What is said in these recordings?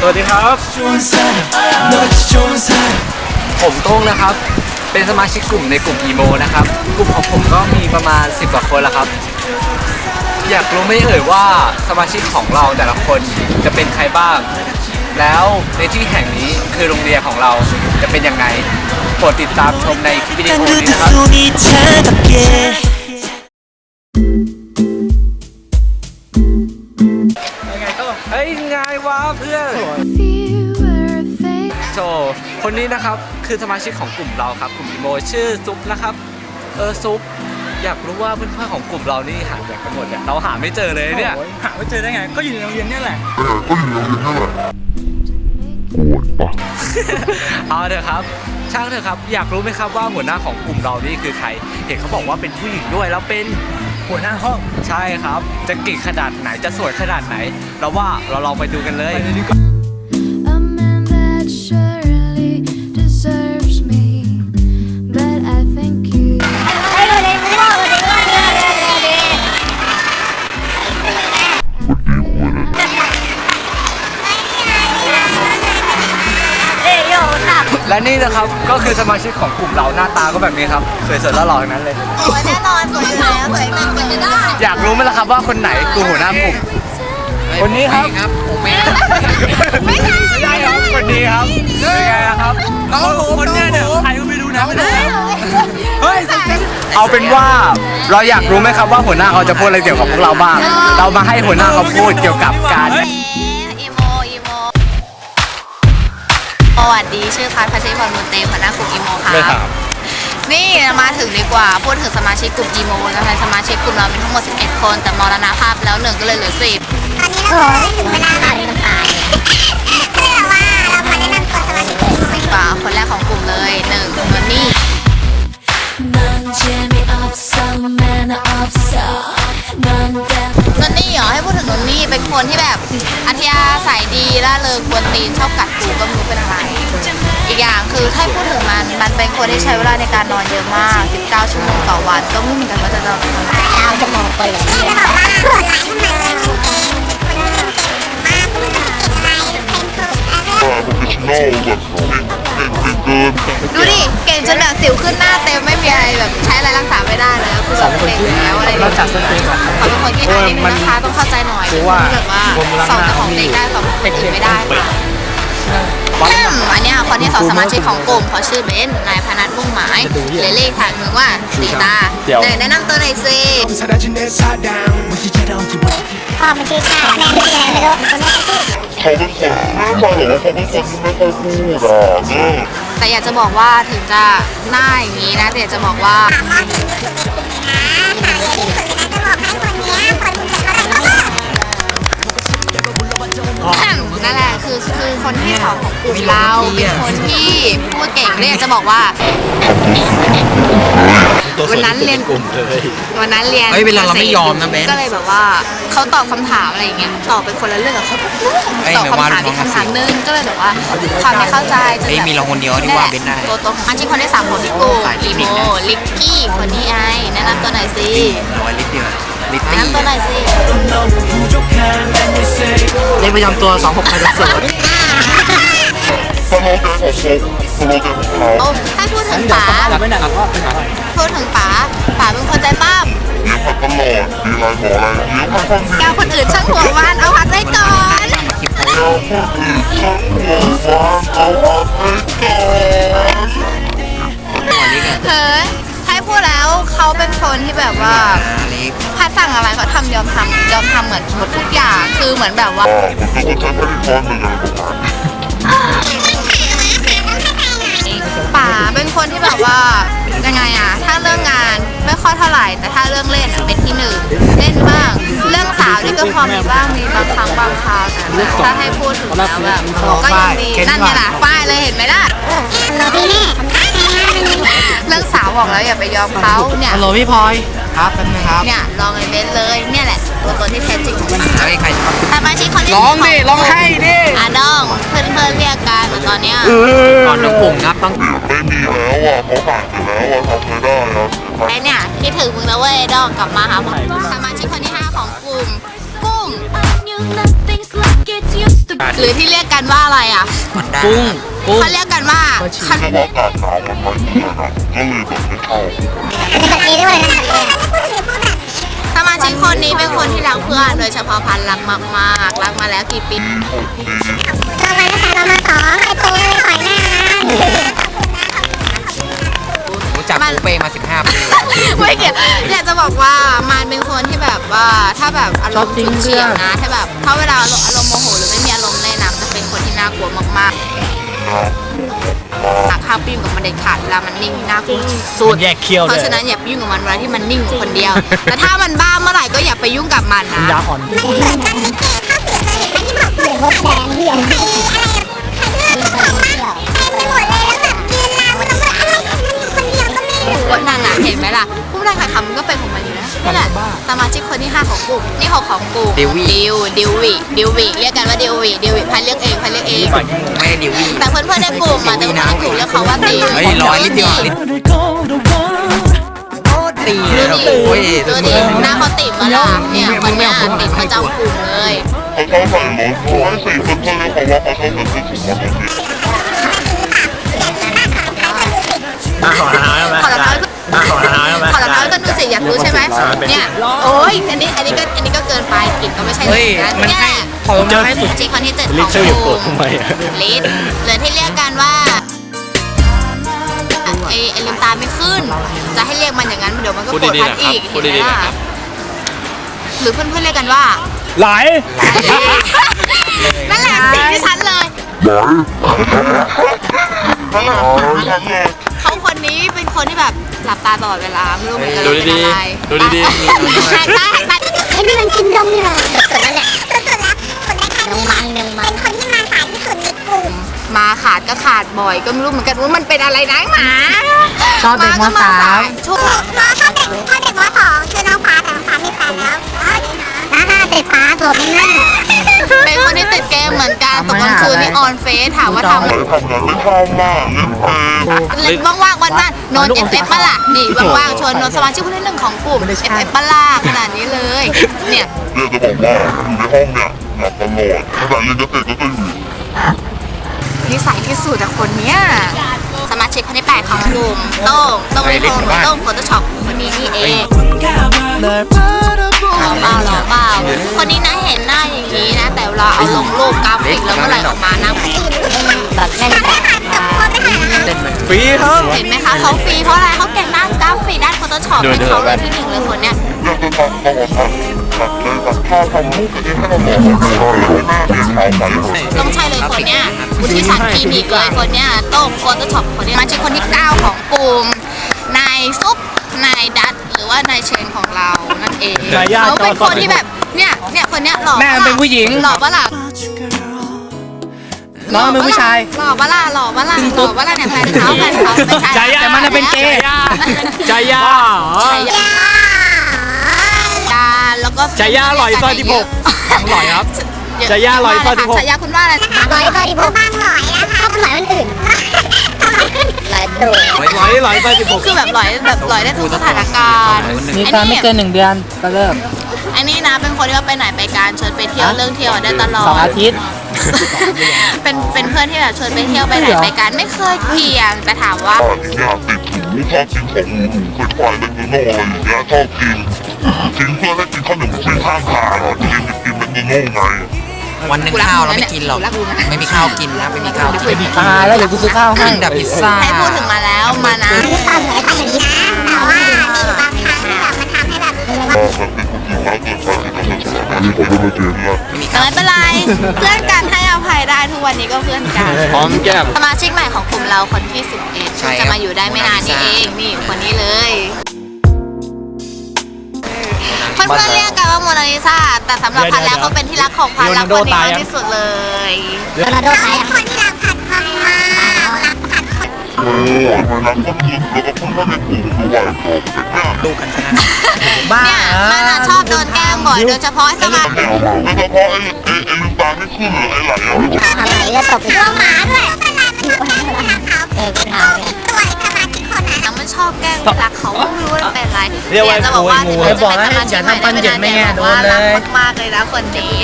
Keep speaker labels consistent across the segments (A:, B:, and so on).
A: สวัสดีครับ ผมโต้งนะครับ เป็นสมาชิกกลุ่มในกลุ่มอีโมนะครับ กลุ่มของผมก็มีประมาณ 10กว่าคนละครับ อยากรู้ไม่เอ่ยว่าสมาชิกของเราแต่ละคนจะเป็นใครบ้าง แล้วในที่แห่งนี้คือโรงเรียนของเราจะเป็นยังไงโปรดติดตามชมในคลิปวิดีโอนี้นะครับ คนนี้นะครับคือสมาชิกของกลุ่มเราครับ กลุ่มอีโมชื่อซุปนะครับเออซุปอยากรู้ว่าเพื่อนๆของกลุ่มเรานี่หายไปไหนกันหมดเนี่ยเราหาไม่เจอเลยเนี่ย
B: หาไม่เจอได้ไง ก็อยู่ในโรงเรียนเนี่ยแหละ
A: เอาเถอะครับ ช่างเถอะครับ อยากรู้ไหมครับว่าหัวหน้าของกลุ่มเรานี่คือใคร เห็นเขาบอกว่าเป็นผู้หญิงด้วยแล้วเป็น
B: หัวหน้าห้อง
A: ใช่ครับ จะเก่งขนาดไหนจะสวยขนาดไหน เราว่าเราลองไปดูกันเลย
C: a
A: และนี่นะครับก็คือสมาชิกของกลุ่มเราหน้าตาก็แบบนี้ครับสวยสดและหล่อทั้งนั้นเลย
D: แน่นอนสวยอยู่แล้วสวยเป็นไปไม่ได้
A: อยากรู้ไหมล่ะครับว่าคนไหนคือหัวหน้ากลุ่มคนนี้ครับครับผมเองไม่ใช่ไม่ใช่ครับคนนี้ครับเป็นไงล่ะครับคนเนี้ยเนี่ยใครก็ไม่รู้นะไม่รู้เฮ้ยเอาเป็นว่าเราอยากรู้ไหมครับว่าหัวหน้าเขาจะพูดอะไรเกี่ยวกับพวกเราบ้าง เรามาให้หัวหน้าเขาพูดเกี่ยวกับการ
D: วัสดีชื่อพัทพัชริพรมุนเตหัวหน้ากลุ่มอีโมครับ
A: ไม่ถาม
D: นี่มาถึงดีกว่า พูดถึงสมาชิกกลุ่มอีโมนะคะสมาชิกกลุ่มเรามีทั้งหมด 11 คน แต่มรณภาพแล้วหนึ่งก็เลยเหลือสิบ
E: ตอนนี้เราถึงเวลาเราจะตายเพื่อว่าเรามาแนะนำตัวสมาชิกกลุ่มใหม่
D: กว่าคนแรกของกลุ่มเลยหนึ่งนนนี่
C: 넌 재미없어 매너 없어 넌 때-
D: นนนี่เหรอให้พูดถึงนนนี่เป็นคนที่แบบอัธยาศัยดีร่าเริงกวนตีนชอบกัดกูก็ไม่รู้เป็นอะไร อีกอย่างคือถ้าพูดถึงมันมันเป็นคนที่ใช้เวลาในการนอนเยอะมาก 19 ชั่วโมงต่อวัน ก็ไม่เหมือนกันว่าจะนอนทำอะไร
E: เราจะมองไปเลยที่จะบอกว่าโหดร้ายทำไมเลยคนนี้คนนี้เก่งมากไม่รู้จะเก่งอะไร เก่งเกิน
D: ดูดิเก่งจนแบบสิวขึ้นหน้าเต็มไม่มีอะไรแบบใช้อะไรรักษาไม่ได้แล้วคือสองเต็มแล้วอะไร
A: เราจัดสเต็ป
D: เขาเป็นคนที่อ่านนี้นะคะต้องเข้าใจหน่อยคือว่าสองของเด็กได้สองขอเด็กไม่ได้ค่ะอันนี้คนที่สองสมาชิกของกลุ่มเขาชื่อเบนนายพนันมุ่งหมายเลเลขทางหนึ่งว่าสีตาไหนแนะนำตัวหน่อยสิ
E: พ่อมันชื่อชาแม่ชื่ออะไรไม่รู้คนแม่ชื่อ
F: เขาเป็นคนไม่ใช่หรอกว่าเขาเป็นคนที่ไม่ค่อยพูดอะนี่
D: แต่อยากจะบอกว่าถึงจะหน้าอย่างนี้นะแต่อยากจะบอกว่า
E: ถามว่าที่สุดนะหาเยองที่สุดนะจะบอกให้คนนี้ยคน
D: นั่นแหละคือคือคนที่สองของกลุ่มเราเป็นคนที่พูดเก่งเลยอยากจะบอกว่าวันนั้นเรียนกลุ่มเลยวันนั้นเรียน
A: เฮ้ยเวลาเราไม่ยอมนะเบน
D: ก็เลยแบบว่าเขาตอบคำถามอะไรอย่างเงี้ยตอบเป็นคนละเรื่องกับเขาทุกเรื่อง
A: เอ้ย
D: ตอบ
A: เดี๋ยวว่า
D: คำถาม
A: ลู
D: อี
A: ก
D: ก
A: น้อง
D: คำถามนึงก็เลยแบบว่าความไม่เข้าใจจน
A: เอ้ย
D: แบบ
A: มีเราคนเดียวที่ว่าเบนได้
D: ตัวตัวอันที่คนที่สามของพี่กูอีโมลิกกี้คนนี้ไอแนะนำตัวหน่อยสิ
A: ร้อยลิตรเดียว ลิต
D: ตี้ น้อยสิ
A: เลขประจำตัว 2 6 8 0
F: โอ้
D: ถ้าพูดถึงป๋าจำ
A: ไม่ได้ครับว่าเป็นอะไร
D: พูดถึงป๋าป๋าเป็นคนใจปั้ม
F: กาว
D: คนอื่นช่างหัววานเอาพักไว้ก่อน
F: เฮ้
D: ยให้พูดแล้วเขาเป็นคนที่แบบว่า สั่งอะไรเขาทำยอมทำยอมทำเหมือนหมดทุกอย่างคือเหมือนแบบว่า
F: อ่าผมจะคนใช้ผลิตภัณฑ์หนึ่งอะไรประมาณนี้
D: ป๋าเป็นคนที่แบบว่ายังไงอะถ้าเรื่องงานไม่ค่อยเท่าไหร่แต่ถ้าเรื่องเล่นอะเป็นที่หนึ่งเล่นบ้าง เรื่องสาวนี่ก็พอมีบ้างมีบางครั้งบางคราวแต่แบบถ้าให้พูดถึงแล้วแบบก็ยังดีนั่นไงล่ะป้ายเลยเห็นไหมล่ะ
E: เราพี่แม่
D: เรื่องสาว บอกแล้วอย่าไปยอมเขาเนี่ย
A: ฮัลโหลพี่พลอยครับแป๊บนึงครับ
D: เนี่ยลองไอ้เบนซ์เลยเนี่ยแหละตัวตนที่แท้จริงของมัน
A: เฮ้ยใครจะ
D: สมาชิกคนที่
A: ร้องดิร้องให้ดิ
D: อาดองเพื่อนเพื่อนๆเรียกกันเหมือนตอนเนี้ย
A: ก่อนน้องปุ่มครับต้อง
F: ไม่มีแล้วอะเขาผ่านไปแล้วอะทำไม่ได้อะ
D: ไอเนี่ยคิดถึงมึงนะเว้ยดองกลับมาหาผมสมาชิกคนที่ห้าของกลุ่ม หรือที่เรียกกันว่าอะไรอะ
A: กุ้งกุ้ง
D: เขาเรียกกันว่าคัน
F: เพราะว่าอากาศหนาวมันมาเยือนอะก็เลยแบบไม่ชอบ
E: แบบนี้ด้วยนะแบบนี้
D: สมาชิกคนนี้เป็นคนที่รักเพื่อน โดยเฉพาะพันรักมากๆรักมาแล้วกี่ปี
E: เรามานะคะเรามาขอให้ปูให้หอยหน้านะ
A: รู้จักปูเป้มา 15 ปี
D: ไม่เกี่ยวอยากจะบอกว่ามันเป็นคนที่แบบว่าถ้าแบบอารมณ์ฉุนเฉียวนะ ถ้าแบบถ้าเวลาอารมณ์อารมณ์โมโหหรือไม่มี นคนที่น่ากลัวมากๆหากข้ามปิ้งกับมันเด็ดขาดเวลามันนิ่งน่ากลัวสุด
B: แยกเคี้ยว
D: เพ
B: ด้วย
D: ราะฉะนั้นอย่าไปยุ่งกับมันเวลาที่มันนิ่งอยู่คนเดียว แต่ถ้ามันบ้าเมื่อไหร่ก็อย่าไปยุ่งกับมันนะ
B: ยาอ่อน
E: อันนี้บอกเหลืองรถแดงเหลืองอะไรไปหมดเลยแล้วแบบยืนนานไม่ต้องว่าอะไรคนเดียวก็ไม่รู้
D: ก็นั่นน่ะเห็นไหมล่ะผู้ได้ค่ะทำก็เป็นของมันอยู่ นะนี่แหละสมาชิกคนที่ห้าของกลุ่มนี่หกของกลุ่ม
A: ดิวิ
D: ดิวดิววิดิววิเรียกกันว่าดิววิดิววิพันเรียกเองพันเรียกเอง
A: ไม่ได้ดิวี่
D: แต่เพื่อนๆในกลุ่มอะแต่คนที่ถูกเรียกเขาว่าดิว
A: เฮ้ยร้อยนิดเดียวนิด
G: They go the one
A: ตี
D: ดู
A: แล้ว
D: ดิ
A: โอ้ย
D: ดูดิหน้าเขาติดมาละเนี่ยคนเนี้ยติดประจำกลุ่มเลย
F: เขาชอบใส่รถเพราะว่าสี่เพื่อนๆเขาว่าเขาชอบใส่เสื้อสูงมาคนเดียว
B: มาขอรองเท้าใช่ไหม
D: ขอรองเท้า
B: มาขอรองเท้าใช่ไหม
D: ขอรองเท้าก็ดูสิ อยากรู้ใช่ไหมเนี่ยโอ้ยอันนี้อันนี้ก็อันนี้ก็เกินไปกลิ่นก็ไม่ใช่
A: เฮ้ย
D: นะ
A: มัน
D: เนี่ย
A: ให้ขอรองเท้าให้สุด
D: จิ๊กคนที่เจ็ดข
B: ลิ
D: อกง
B: เชอร์อยู่
D: ก
B: โกร
D: ลุ่
B: ธ
D: ม
B: ทำไมอะ
D: ลิสหรือที่เรียกกันว่าไอ้ไอ้ลืมตาไม่ขึ้น จะให้เรียกมันอย่างนั้นเดี๋ยวมันก็โกรธพัดอีกเห็นไหมล่ะหรือเพื่อนๆเรียกกันว่า
B: ไหล
D: นั่นแหละสิ่งที่ฉันเลย
F: นั่นแหละสิ่งที่ฉั นเลย
D: เขาคนนี้เป็นคนที่แบบหลับตาตลอดเวลาไม่รู้เหมือนกัน
A: ดู
D: ว่าเป็น
A: ดี
D: อะไร
A: ๆดูดี
D: แหกตาแหกตา
E: ไอ้นี่มันกินนมอยู่เลยสุดแล้วแหละสุดแล้วคนแรกนมมันนมมันเป็นคนที่มาสายที่สุดในกลุ่ม
D: มาขาดก็ขาดบ่อย ก็ไม่รู้เหมือนกันว่ามันเป็นอะไรนะหมา
A: ชอบเด็กมสาม
D: ช่วง
E: น้องชอบเด็กชอบเด็กมสองคือน้องฟ้าแต่น้องฟ้ามีแฟนแล้วนะฮะเด็กฟ้าตัวไม่น่า
D: เป็นคนที่ติดเกมเหมือนกันตกกลางคืนนี่ออนเฟซถามว่าทำ
F: ไปทำงานไม่ชอบมากเล่นเกม
D: เล่นว่างๆวันนั้นนนเอฟเอฟปะล่ะนี่ว่างๆชวนนนสมาชิกคนที่หนึ่งของกลุ่มเอฟเอฟปะล่ะขนาดนี้เลย เนี่ย
F: เรียกจะบอกว่าอยู่ในห้องเนี่ยหลับตลอดขณะเรียนจะเสร็จก็จะอยู่
D: นิสัยที่สุดอะคนเนี้ยสมาชิกคนที่แปดของกลุ่มโต้งโต้งไม่โต้งโต้งโฟโต้ช็อปคนนี้นี่เอง
G: 날
D: หล่อ เปล่าหล่อเปล่า คนนี้นะเห็นหน้าอย่างนี้นะ แต่เวลาเอาลงรูปกราฟิกแล้วเมื่อไหร่ออกมาหน้าแบบแน่นแบบ
A: เต้นไหม
B: ฟรีครับ
D: เห็นไหมคะเขาฟรีเพราะอะไรเขาเก่งด้านกราฟิกด้านโฟโต้ช็อปเป็นเขาเลยที่หนึ่งเลยคนเนี้ย
F: อยากจะทำต่อทำตัดเลยตัดผ้าทำรูปตัวเองให้เราหล่อให้หน้าเปลี่ยนขาวใสเลย
D: ต้องใช่เลยคนเนี้ยวุฒิชันคลินิกเลยคนเนี้ยโต้งโฟโต้ช็อปคนเนี้ยมาชิกคนที่เก้าของกลุ่มนายซุปนายดัตหรือ ว่านายเชนของเรานั่นเอง
B: นายย่า
D: เขาเป็น
B: จอ
D: คนที่แบบเนี่ยเนี่ยคนเนี้ยหล่อ
A: แม่มันเป็นผู้หญิง
D: หล่อปะล่ะ
A: น้องเป็นผู้ชาย
D: หล่อปะล่ะหล่อปะล่ะหล่อปะล่ะเนี่ยแฟนเขาแฟนเขาไม่ใช่
B: ใจย่า
A: แต่มันน่ะเป็นเกย์
B: ใจย่า
D: ใช่ยาแล้วก็
B: ใจย่าอร่อยซอย16อร่อยครับใจย่าอร่อยซอย16
D: ฉายาคุณว่าอะไร
E: ร้อยบริบูรณ์บ้างหน่อยนะคะชอบหลายคนอื่น หลายตัว
B: ไหลไหลไปสิบหก
D: คือแบบลอยแบบลอยได้ทุกสถานการณ์
A: มีการไม่เกินหนึ่งเดือนก็เริ่ม
D: อันนี้นะเป็นคนที่ว่าไปไหนไปการชวนไปเที่ยวเรื่องเที่ยวได้ตลอด
A: สองอาทิตย์
D: เป็นเป็นเพื่อนที่แบบชวนไปเที่ยวไปไหนไปกันไม่เคยเกลียนแต่ถามว่า
F: อีกอย่างติดหูชอบกินของหมูหมูเคยควายเล่นโน่อะไรอย่างเงี้ยชอบกินทิ้งเพื่อนให้กินข้าวเหนียวชิ้นข้างทางอะกินกินเป็นโน่ไง
A: วันหนึ่งข้าวเราไม่กินหรอก
D: รักกูนะ
A: ไม่มีข้าวกินนะ ไม่มีข้าวกิน
D: ตายแล้วเดี๋ยวกูซื้อข้าวให้
A: กินแต่พิซซ่า
D: ให้พูดถึงมาแล้วมานะ
E: ตอนไหนตอนนี้นะ แต่ว่ามีบางครั้งที่แบบมันทำให้แบบ
F: ก็มันเป็นผู้หญิงมากเกินไปที่ทำให้สถานการณ์ที่ผมไม่เจอเนี่ย
D: แต่ไม่เป็นไร เพื่อนกันให้อภัยได้ทุกวันนี้ก็เพื่อนกัน
B: พร้อมแก้ม
D: สมาชิกใหม่ของกลุ่มเราคนที่ 11
A: ใช่
D: เพิ่ง
A: ครั
D: จะ
A: บ
D: มาอยู่ได้ไม่นานนี้เอง นี่คนนี้เลย เพื่อนๆเรียก กันว่าโมนาลิซาแต่สำหรับพันแล้วเขาเป็นที่รักของพันรักคนนี้มากที่สุดเลย
E: โรนัลโดตายคนที่เราผัดคนมา
F: โอ้ยมันรักคนอื่นแล้วก็เพื่อนๆในกลุ่มด้วยครับเนี่ย
A: ลูกกันชนะบ้า
D: เนี่ยมันอะชอบโดนแกล้งบ่อยโดยเฉพาะสมา
F: ไม่เอามาไม่เฉพาะไอ้ไอ้ไอ้ลืมตาไม่ขึ้นหรือไอ้ไหลอะ
E: อะไรก็ตบตัวหมาด้วยเออก็เอาตัวไรั
D: กเขาก็ไม่รู้ว่าเป็นไร
B: เรียกว่า
D: จะบอกว่า
B: งู
D: ถึงจะเป็นสมาชิกใหม่ได้ไม่นานแต่ว่ารักมากๆเลยนะคนนี้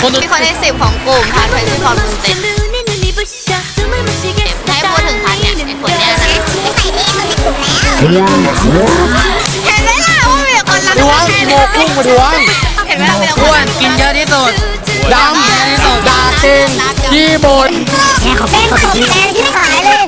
H: คนอื่น
D: มีคนที่สิบของกลุ่มพาร์ทไทยที่ความตื่นเต้นให้พูดถึงพันเนี่ยไอ้คนเนี้ยนะเห็นไหมล่ะว่ามีแต่คนรัก
H: ดวงโมกุ้งมาดวง
D: เห็นไหมล่ะมีแต่ค
H: อ้
D: น
H: วนกินเยอะที่สุดดำที่สุดด่าเก่งขี้บ่น
E: เนี่ยเขาเป็นของแทนที่ขายเลย